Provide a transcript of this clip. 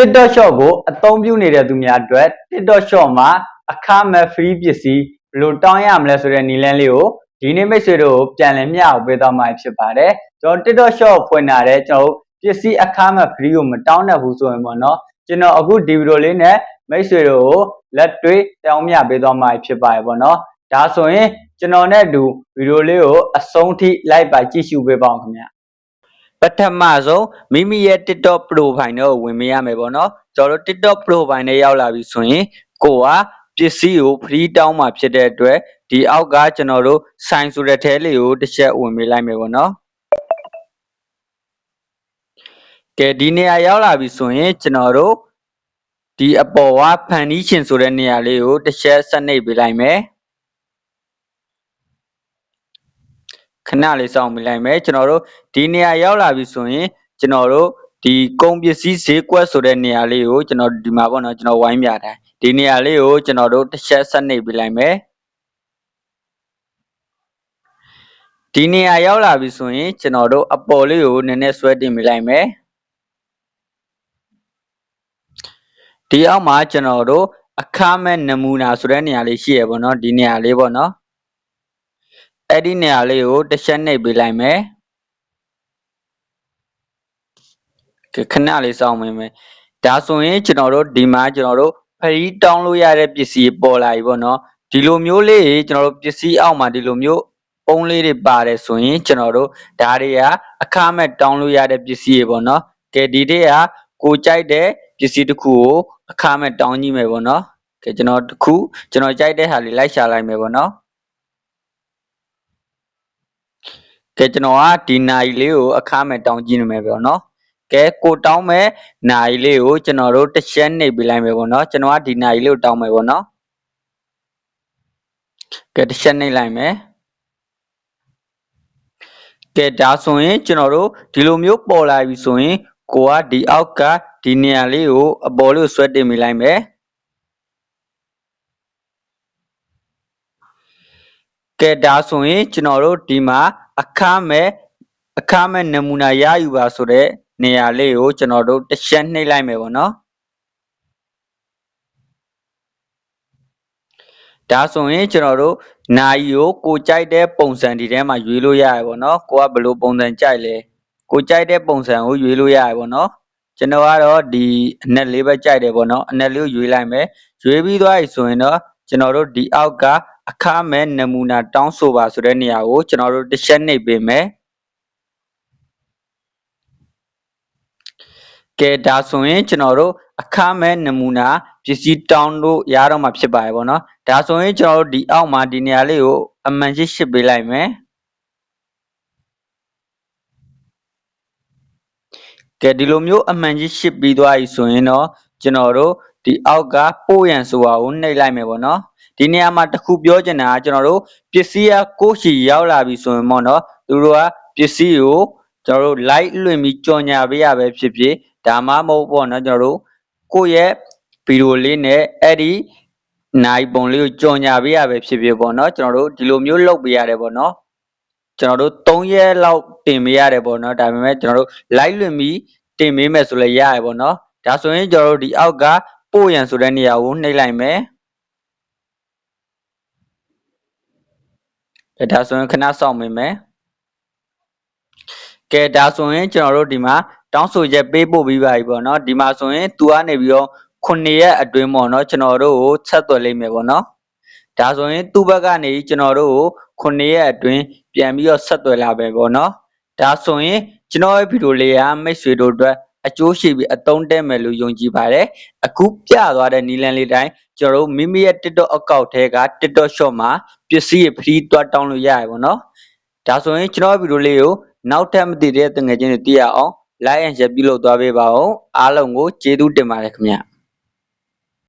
TikTok Shop ကိုအသုံးပြုနေတဲ့သူများအတွက် TikTok Shop မှာအခမဲ့ free ပစ္စည်းဘယ်လိုတောင်းရမလဲဆိုတဲ့နည်းလမ်းလေးကိုဒီနေ့မိတ်ဆွေတို့ကိုပြန်လည်မျှအောင်ပေးသွားမှာဖြစ်ပါတယ်ကျွန်တော် TikTok Shop ကိုဖွင့်လာတဲ့ကျွန်တော်တို့ပစ္စည်းအခမဲ့ free ကိုမတောင်းတတ်ဘူးဆိုရင်ပေါ့နော်ကျွန်တော်အခုဒီဗီဒီယိုလေးနဲ့မိတ်ဆွေတို့ကိုလက်တွေ့တောင်းမျှပေးသွားမှာဖြစ်ပါတယ်ပေါ့နော်ဒါဆိုရင်ကျွန်တော်နဲ့အတူဗီဒီယိုလေးကိုအဆုံးထိလိုက်ပါကြည့်ရှုပေးပါဦးခင်ဗျာ ပထမဆုံးမိမိရဲ့ TikTok profile နဲ့ဝင်မရမယ်ပေါ့နော်ကျွန်တော်တို့ TikTok profile နဲ့ရောက်လာပြီဆိုရင်ကိုကပစ္စည်းကို free တောင်းမှာဖြစ်တဲ့အတွက်ဒီအောက်ကကျွန်တော်တို့ sign ဆိုတဲ့ထဲလေးကိုတစ်ချက်ဝင်ပေးလိုက်မယ်ပေါ့နော်ကဲဒီနေရာရောက်လာပြီဆိုရင်ကျွန်တော်တို့ဒီအပေါ်ကဖန်နီးရှင်ဆိုတဲ့နေရာလေးကိုတစ်ချက်ဆက်နှိပ်ပေးလိုက်မယ် ခဏလေးစောင့်ပေးလိုက်မယ်ကျွန်တော်တို့ဒီနေရာရောက်လာပြီဆိုရင်ကျွန်တော်တို့ဒီကုန်ပစ္စည်းဈေးကွက်ဆိုတဲ့နေရာလေးကိုကျွန်တော်ဒီမှာပေါ့နော်ကျွန်တော်ဝိုင်းပြတိုင်းဒီနေရာလေးကိုကျွန်တော်တို့တစ်ချက်ဆက်နှိပ်ပေးလိုက်မယ်ဒီနေရာရောက်လာပြီဆိုရင်ကျွန်တော်တို့အပေါ်လေးကိုနည်းနည်းဆွဲတင်ပေးလိုက်မယ်ဒီအောက်မှာကျွန်တော်တို့အခမဲ့နမူနာဆိုတဲ့နေရာလေးရှိရပေါ့နော်ဒီနေရာလေးပေါ့နော် အဲ့ဒီနေရာလေးကိုတစ်ချက်နှိပ်ပေးလိုက်မယ်ကဲခဏလေးစောင့်မိမယ်ဒါဆိုရင်ကျွန်တော်တို့ဒီမှာကျွန်တော်တို့ဖရီးတောင်းလို့ရတဲ့ပစ္စည်းပေါ်လာပြီပေါ့နော်ဒီလိုမျိုးလေးကျွန်တော်တို့ပစ္စည်းအောက်မှာဒီလိုမျိုးပုံးလေးတွေပါတယ်ဆိုရင်ကျွန်တော်တို့ဒါတွေကအခမဲ့တောင်းလို့ရတဲ့ပစ္စည်းတွေပေါ့နော်ကဲဒီတွေကကိုကြိုက်တဲ့ပစ္စည်းတစ်ခုကိုအခမဲ့တောင်းကြည့်မယ်ပေါ့နော်ကဲကျွန်တော်တစ်ခုကျွန်တော်ကြိုက်တဲ့ဟာလေးလိုက်ရှာလိုက်မယ်ပေါ့နော် ကဲကျွန်တော်ကဒီနိုင်လေးကိုအခမဲ့တောင်းကြည့်နေမယ်ပေါ့နော်ကဲကိုတောင်းမဲ့နိုင်လေးကိုကျွန်တော်တို့တစ်ချက်နှိပ်ပေးလိုက်မယ်ပေါ့နော်ကျွန်တော်ကဒီနိုင်လေးကိုတောင်းမယ်ပေါ့နော်ကဲတစ်ချက်နှိပ်လိုက်မယ်ကဲဒါဆိုရင်ကျွန်တော်တို့ဒီလိုမျိုးပေါ်လာပြီဆိုရင်ကိုကဒီအောက်ကဒီနေရာလေးကိုအပေါ်လေးကိုဆွဲတင်မိလိုက်မယ် ကဲဒါဆိုရင်ကျွန်တော်တို့ဒီမှာအခမဲ့အခမဲ့နမူနာရယူပါဆိုတဲ့နေရာလေးကိုကျွန်တော်တို့တစ်ချက်နှိပ်လိုက်မယ်ပေါ့နော်ဒါဆိုရင်ကျွန်တော်တို့နိုင်ကိုကိုကြိုက်တဲ့ပုံစံဒီထဲမှာရွေးလို့ရတယ်ပေါ့နော်ကိုကဘယ်လိုပုံစံကြိုက်လဲကိုကြိုက်တဲ့ပုံစံကိုရွေးလို့ရတယ်ပေါ့နော်ကျွန်တော်ကတော့ဒီအနက်လေးပဲကြိုက်တယ်ပေါ့နော်အနက်လေးကိုရွေးလိုက်မယ်ရွေးပြီးသွားပြီဆိုရင်တော့ ကျွန်တော်တို့ဒီအောက်ကအခမဲ့နမူနာတောင်းဆိုပါဆိုတဲ့နေရာကိုကျွန်တော်တို့တစ်ချက်နှိပ်ပေးမယ်ကဲဒါဆိုရင်ကျွန်တော်တို့အခမဲ့နမူနာပစ္စည်းတောင်းလို့ရတော့မှာဖြစ်ပါတယ်ပေါ့နော်ဒါဆိုရင်ကျွန်တော်တို့ဒီအောက်မှာဒီနေရာလေးကိုအမှန်ရှိရှစ်ပေးလိုက်မယ်ကဲဒီလိုမျိုးအမှန်ကြီးရှစ်ပြီးသွားပြီဆိုရင်တော့ ကျွန်တော်တို့ဒီအောက်ကပို့ရန်ဆိုတာကိုနှိပ်လိုက်မယ်ပေါ့နော်ဒီနေရာမှာတစ်ခုပြောချင်တာကကျွန်တော်တို့ပစ္စည်းကကိုယ့်ရှိရောက်လာပြီဆိုရင်ပေါ့နော်သူတို့ကပစ္စည်းကိုကျွန်တော်တို့ light လွှင့်ပြီးကြော်ညာပေးရပဲဖြစ်ဖြစ်ဒါမှမဟုတ်ပေါ့နော်ကျွန်တော်တို့ကိုယ့်ရဲ့ဗီဒီယိုလေးနဲ့အဲ့ဒီနိုင်ပုံလေးကိုကြော်ညာပေးရပဲဖြစ်ဖြစ်ပေါ့နော်ကျွန်တော်တို့ဒီလိုမျိုးလုပ်ပေးရတယ်ပေါ့နော်ကျွန်တော်တို့3ရက်လောက်တင်ပေးရတယ်ပေါ့နော်ဒါပေမဲ့ကျွန်တော်တို့ live လွှင့်ပြီးတင်ပေးမယ်ဆိုလည်းရရပေါ့နော် ဒါဆိုရင်ကျွန်တော်တို့ဒီအောက်ကပို့ရန်ဆိုတဲ့နေရာကိုနှိပ်လိုက်မယ်ဒါဆိုရင်ခဏစောင့်မိမယ်ကဲဒါဆိုရင်ကျွန်တော်တို့ဒီမှာတောင်းဆိုချက်ပေးပို့ပြီးပါပြီပေါ့နော်ဒီမှာဆိုရင် तू ကနေပြီးတော့9ရက်အတွင်းပေါ့နော်ကျွန်တော်တို့ကိုဆက်သွယ်လိမ့်မယ်ပေါ့နော်ဒါဆိုရင်သူ့ဘက်ကနေကျွန်တော်တို့ကို9ရက်အတွင်းပြန်ပြီးတော့ဆက်သွယ်လာပဲပေါ့နော်ဒါဆိုရင်ကျွန်တော်ရဲ့ဗီဒီယိုလေးကမိတ်ဆွေတို့အတွက် အကျိုးရှိပြီးအသုံးတဲ့မယ်လို့ယုံကြည်ပါတယ် အခုပြသွားတဲ့နီလန်လေးတိုင်း ကျွန်တော်တို့ မိမိရဲ့ TikTok account ထဲက TikTok shop မှာ ပစ္စည်း free တွားတောင်းလို့ရရပါတော့ဒါဆိုရင် ကျွန်တော်ဗီဒီယိုလေးကို နောက်ထပ်မသိတဲ့တငယ်ချင်းတွေ သိရအောင် like and share ပြုလုပ်သွားပေးပါဦး အားလုံးကို ကျေးဇူးတင်ပါတယ်ခင်ဗျ